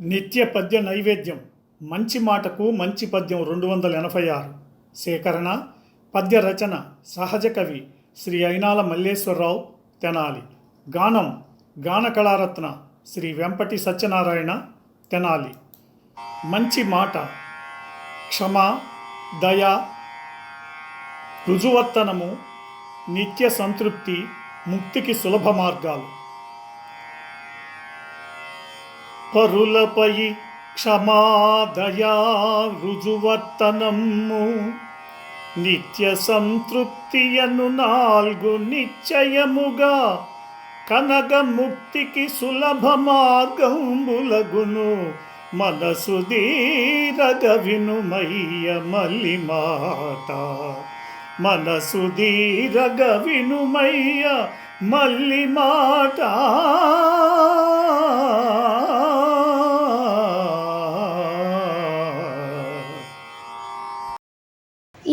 నిత్య పద్య నైవేద్యం. మంచి మాటకు మంచి పద్యం రెండు వందల ఎనభై ఆరు. సేకరణ పద్య రచన సహజ కవి శ్రీ అయినాల మల్లేశ్వరరావు తెనాలి. గానం గాన కళారత్న శ్రీ వెంపటి సత్యనారాయణ తెనాలి. మంచి మాట క్షమ దయ రుజువర్తనము నిత్య సంతృప్తి ముక్తికి సులభ మార్గాలు. పరులపై క్షమాదయా రుజువర్తనము నిత్య సంతృప్తియను నాల్గు నిశ్చయముగా కనగ ముక్తికి సులభ మార్గంబులగును మనసు దీరగ వినుమయ్య మల్లి మాట మనసు దీరగ వినుమయ్య మల్లి మాట